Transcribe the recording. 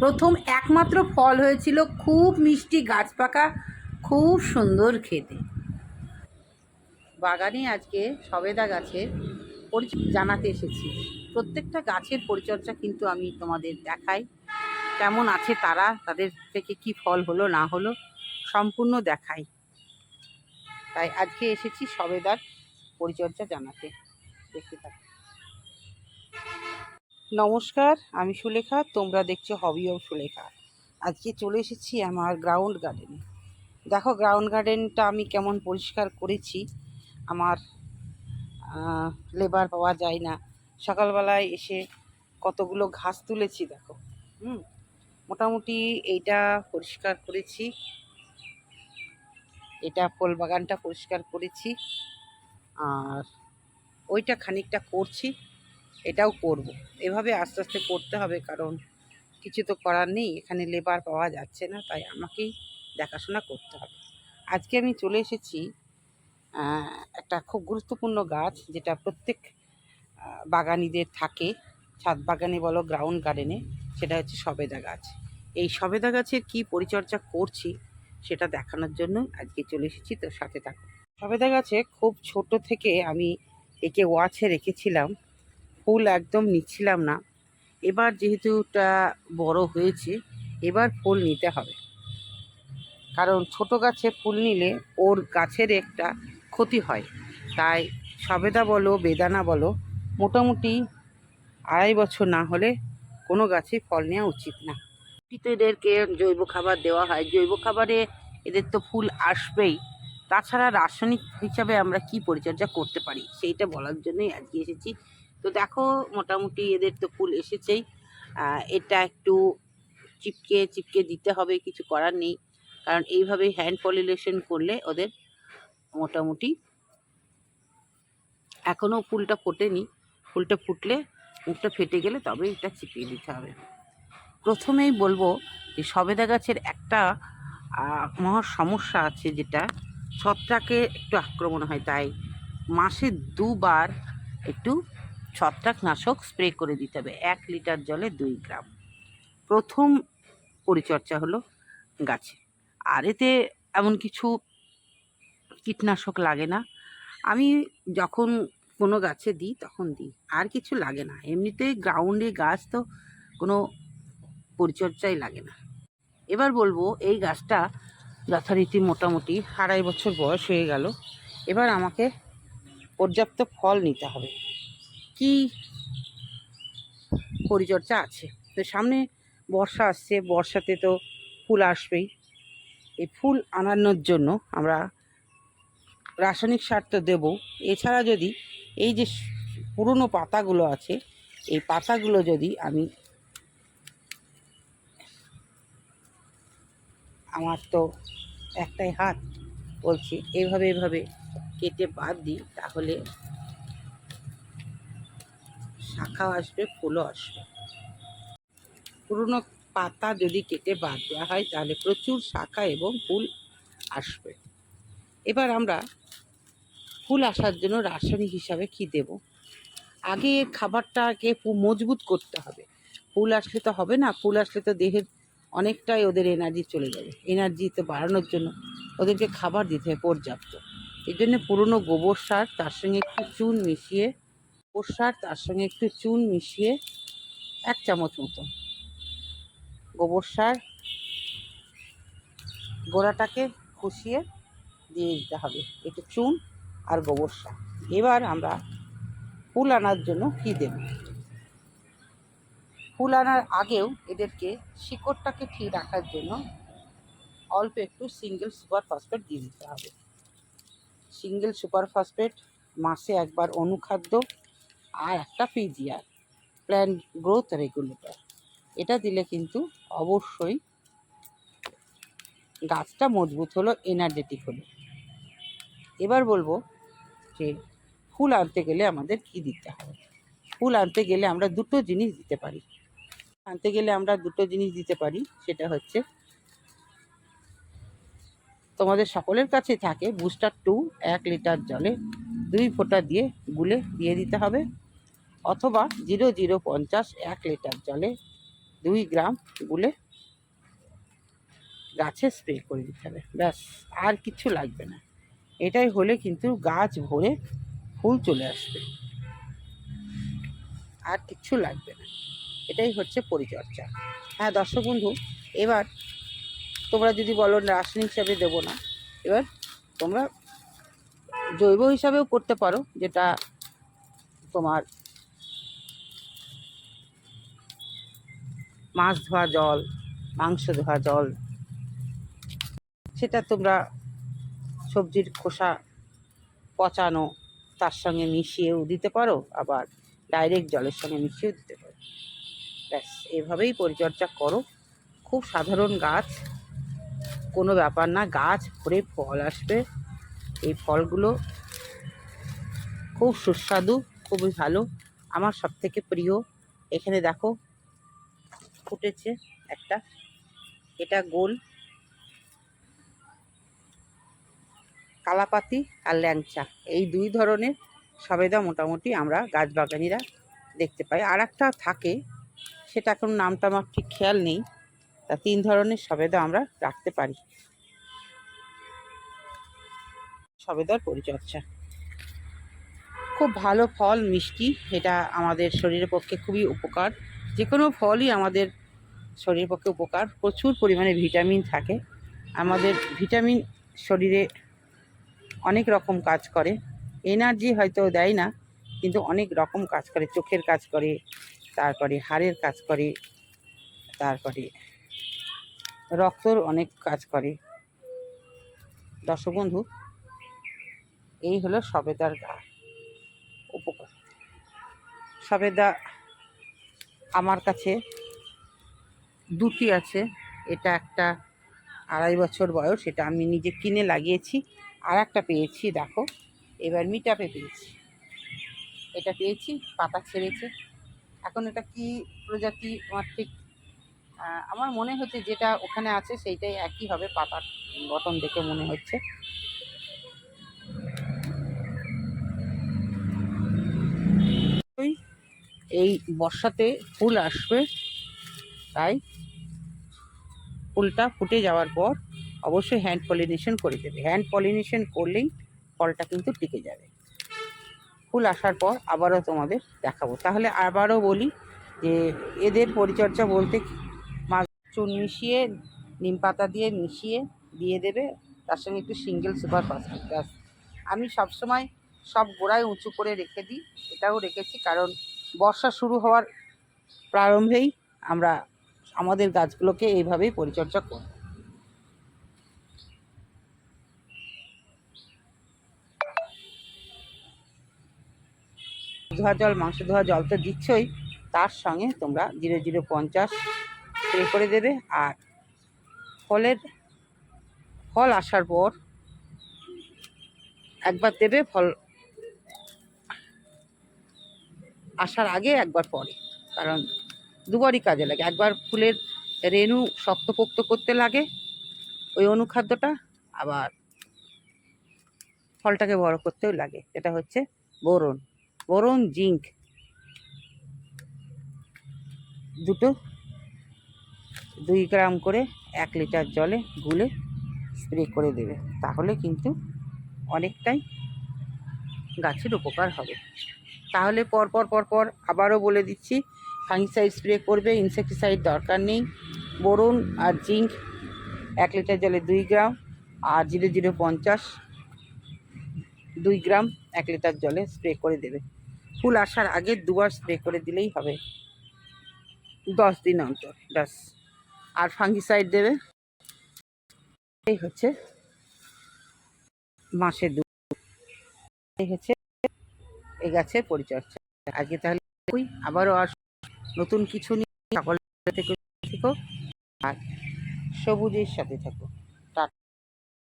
প্রথম একমাত্র ফল হয়েছিল খুব মিষ্টি গাছ পাকা, খুব সুন্দর খেতে। বাগানে আজকে সবেদা গাছের জানাতে এসেছি। প্রত্যেকটা গাছের পরিচর্যা কিন্তু আমি তোমাদের দেখাই। কেমন আছে তারা, তাদের থেকে কি ফল হলো, না হলো, সম্পূর্ণ দেখাই। তাই আজকে এসেছি সবেদার পরিচর্যা জানাতে। দেখতে থাকি। নমস্কার, আমি সুলেখা, তোমরা দেখছ হবি অফ সুলেখা। আজকে চলে এসেছি আমার গ্রাউন্ড গার্ডেনে দেখো গ্রাউন্ড গার্ডেনটা আমি কেমন পরিষ্কার করেছি, আমার লেবার পাওয়া যায় না। সকালবেলায় এসে কতগুলো ঘাস তুলেছি, দেখো। হুম, মোটামুটি এইটা পরিষ্কার করেছি। এটা ফুল বাগানটা পরিষ্কার করেছি। আর ওইটা খানিকটা করছি। এটাও করব। এভাবে আস্তে আস্তে করতে হবে কারণ কিছু তো করার নেই, এখানে লেবার পাওয়া যাচ্ছে না, তাই আমাকেই দেখাশোনা করতে হবে। আজকে আমি চলে এসেছি একটা খুব গুরুত্বপূর্ণ গাছ যেটা প্রত্যেক বাগানিদের থাকে। ছাদ বাগানে বলো গ্রাউন্ড গার্ডেনে সেটা হচ্ছে সবেদা গাছ। এই সবেদা গাছের কি পরিচর্যা করছি, সেটা দেখানোর জন্য আজকে চলে এসেছি, তো সাথে থাকো সবেদা গাছে খুব ছোট থেকে আমি একে ওয়াচে রেখেছিলাম। ফুল একদম নিচ্ছিলাম না। এবার যেহেতু ওটা বড় হয়েছে, এবার ফুল নিতে হবে। কারণ ছোট গাছে ফুল নিলে ওর গাছের একটা ক্ষতি হয়। তাই সবেদা বলো, বেদানা বলো, মোটামুটি আড়াই বছর না হলে কোনো গাছে ফল নেওয়া উচিত না। তো এদেরকে জৈব খাবার দেওয়া হয়। জৈব খাবারে এদের তো ফুল আসবেই। তাছাড়া রাসায়নিক হিসাবে আমরা কি পরিচর্যা করতে পারি? সেইটা বলার জন্যই আজকে এসেছি। তো দেখো, মোটামুটি এদের তো ফুল এসেছেই। এটা একটু চিপকে চিপকে দিতে হবে, কিছু করার নেই। কারণ এইভাবে হ্যান্ড পলিনেশন করলে ওদের মোটামুটি এখনও ফুলটা ফোটেনি। ফুলটা ফুটলে মুখটা ফেটে গেলে তবে এটা চিপিয়ে দিতে হবে। প্রথমেই বলব যে সবেদা গাছের একটা মহা সমস্যা আছে যেটা, ছত্রাকে একটু আক্রমণ হয়। তাই মাসে দুবার একটু ছত্রাকনাশক স্প্রে করে দিতে হবে, এক লিটার জলে দুই গ্রাম। প্রথম পরিচর্যা হলো গাছে। আর এতে এমন কিছু কীটনাশক লাগে না। আমি যখন কোনো গাছে দিই, তখন দিই। আর কিছু লাগে না। এমনিতে গ্রাউন্ডে গাছ তো কোনো পরিচর্যাই লাগে না। এবার বলব, এই গাছটা যথারীতি মোটামুটি আড়াই বছর বয়স হয়ে গেল। এবার আমাকে পর্যাপ্ত ফল নিতে হবে। কি পরিচর্যা আছে? তো সামনে বর্ষা আসছে, বর্ষাতে তো ফুল আসবেই। এই ফুল আনানোর জন্য আমরা রাসায়নিক সার তো দেবো। এছাড়া যদি এই যে পুরনো পাতাগুলো আছে, এই পাতাগুলো যদি আমি আমার তো একটাই হাত বলছি এইভাবে এভাবে কেটে বাদ দিই, তাহলে শাখাও আসবে, ফুলও আসবে। পুরনো পাতা যদি কেটে বাদ দেওয়া হয়, তাহলে প্রচুর শাখা এবং ফুল আসবে। এবার আমরা ফুল আসার জন্য রাসায়নিক হিসাবে কি দেব? আগে খাবারটাকে মজবুত করতে হবে। ফুল আসলে তো হবে না, ফুল আসলে তো দেহের অনেকটাই ওদের এনার্জি চলে যাবে। এনার্জি তো বাড়ানোর জন্য ওদেরকে খাবার দিতে হবে পর্যাপ্ত। এই জন্য পুরনো গোবর সার, তার সঙ্গে একটু চুন মিশিয়ে গোবর সার তার সঙ্গে একটু চুন মিশিয়ে এক চামচ মতো। গোবর সার, গোড়াটাকে খুশিয়ে দিয়ে দিতে হবে। একটু চুন আর গোবর সার। এবার আমরা ফুল আনার জন্য কী দেব? ফুল আনার আগেও এদেরকে শিকড়টাকে ঠিক রাখার জন্য অল্প একটু সিঙ্গেল সুপার ফসফেট দিয়ে দিতে হবে। সিঙ্গেল সুপার ফসফেট মাসে একবার অনুখাদ্য আর একটা পিজিআর প্ল্যান্ট গ্রোথ রেগুলেটর। এটা দিলে কিন্তু অবশ্যই গাছটা মজবুত হলো এনার্জেটিক হলো। এবার বলব যে ফুল আনতে গেলে আমাদের কি দিতে হবে? ফুল আনতে গেলে আমরা দুটো জিনিস দিতে পারি। আনতে গেলে আমরা দুটো জিনিস দিতে পারি, সেটা হচ্ছে তোমাদের সকলের কাছে থাকে বুস্টার টু এক লিটার জলে দুই ফোঁটা দিয়ে গুলে দিয়ে দিতে হবে অথবা জিরো জিরো পঞ্চাশ এক লিটার জলে দুই গ্রাম গুলে গাছে স্প্রে করে দিতে হবে। ব্যাস, আর কিছু লাগবে না। এটাই হলে কিন্তু গাছ ভরে ফুল চলে আসবে। আর কিচ্ছু লাগবে না। এটাই হচ্ছে পরিচর্যা। হ্যাঁ দর্শক বন্ধু, এবার তোমরা যদি বলো, রাসায়নিক হিসাবে দেবো না, এবার তোমরা জৈব হিসাবেও করতে পারো, যেটা তোমার মাছ ধোয়া জল, মাংস ধোয়া জল, সেটা তোমরা সবজির খোসা পচানো, তার সঙ্গে মিশিয়েও দিতে পারো, আবার ডাইরেক্ট জলের সঙ্গে মিশিয়েও দিতে পারো। ব্যাস, এভাবেই পরিচর্যা করো। খুব সাধারণ গাছ, কোনো ব্যাপার না, গাছ ভরে ফল আসবে। এই ফলগুলো খুব সুস্বাদু, খুবই ভালো, আমার সব থেকে প্রিয়। এখানে দেখো, ফুটেছে একটা, এটা গোল, কালাপাতি আর ল্যাংচা। এই দুই ধরনের সবেদা মোটামুটি আমরা গাছ বাগানিরা দেখতে পাই। আর একটা থাকে, সেটা এখন নামটা আমার ঠিক খেয়াল নেই, তা তিন ধরনের সবেদা আমরা রাখতে পারি। সবেদার পরিচর্যা। খুব ভালো ফল, মিষ্টি, এটা আমাদের শরীরের পক্ষে খুবই উপকার। যে কোনো ফলই আমাদের শরীরের পক্ষে উপকার। প্রচুর পরিমাণে ভিটামিন থাকে। আমাদের ভিটামিন শরীরে অনেক রকম কাজ করে। এনার্জি হয়তো দেয় না, কিন্তু অনেক রকম কাজ করে। চোখের কাজ করে, তারপরে হাড়ের কাজ করে, তারপরে রক্তর অনেক কাজ করে। দর্শক বন্ধু এই হলো সবেদার উপকার সবেদা আমার কাছে দুটি আছে, এটা একটা আড়াই বছর বয়স, এটা আমি নিজে কিনে লাগিয়েছি, আর একটা পেয়েছি, দেখো, এবার মিটাপে পেয়েছি। এটা পেয়েছি, পাতা ছেড়েছে। এখন এটা কি প্রজাতি, আমার ঠিক আমার মনে হচ্ছে যেটা ওখানে আছে সেইটাই একই হবে পাতার গঠন দেখে মনে হচ্ছে। ওই এই বর্ষাতে ফুল আসবে। তাই ফুলটা ফুটে যাওয়ার পর অবশ্যই হ্যান্ড পলিনেশন করে দেবে। হ্যান্ড পলিনেশন করলেই ফলটা কিন্তু টিকে যাবে। ফুল আসার পর আবারও তোমাদের দেখাবো। তাহলে আবারও বলি যে এদের পরিচর্যা বলতে মাছ চুন মিশিয়ে, নিম পাতা দিয়ে মিশিয়ে দিয়ে দেবে। তার সঙ্গে একটু সিঙ্গেল সুপার ফসফেট। আমি সবসময় সব গোড়ায় উঁচু করে রেখে দিই, এটাও রেখেছি কারণ বর্ষা শুরু হওয়ার প্রারম্ভেই আমরা আমাদের গাছগুলোকে এইভাবেই পরিচর্যা করি ধোয়া জল, মাংস ধোয়া জল তো দিচ্ছই, তার সঙ্গে তোমরা জিরো জিরো পঞ্চাশ স্প্রে করে দেবে আর ফলের, ফল আসার পর একবার দেবে ফল আসার আগে একবার পরে। কারণ দুবারই কাজে লাগে। একবার ফুলের রেণু শক্তপোক্ত করতে লাগে ওই অনুখাদ্যটা, আবার ফলটাকে বড় করতেও লাগে। এটা হচ্ছে বোরন। বোরন, জিঙ্ক দুটো দুই গ্রাম করে এক লিটার জলে গুলে স্প্রে করে দেবে। তাহলে কিন্তু অনেকটাই গাছের উপকার হবে। তাহলে পরপর পরপর আবারও বলে দিচ্ছি ফাঙ্গিসাইড স্প্রে করবে ইনসেকটিসাইড দরকার নেই। বোরন আর জিঙ্ক, এক লিটার জলে দুই গ্রাম, আর জিরো জিরো পঞ্চাশ, দুই গ্রাম এক লিটার জলে স্প্রে করে দেবে। ফুল আসার আগে দুবার স্প্রে করে দিলেই হবে। দশ দিন অন্তর, ব্যাস। আর ফাঙ্গিসাইড দেবে, এই হচ্ছে মাসে দু এই হচ্ছে এই গাছের পরিচর্যা। আজকে তাহলে আবারও আস নতুন কিছু নিয়ে সকল থেকে থেকো, আর সবুজের সাথে থাকো।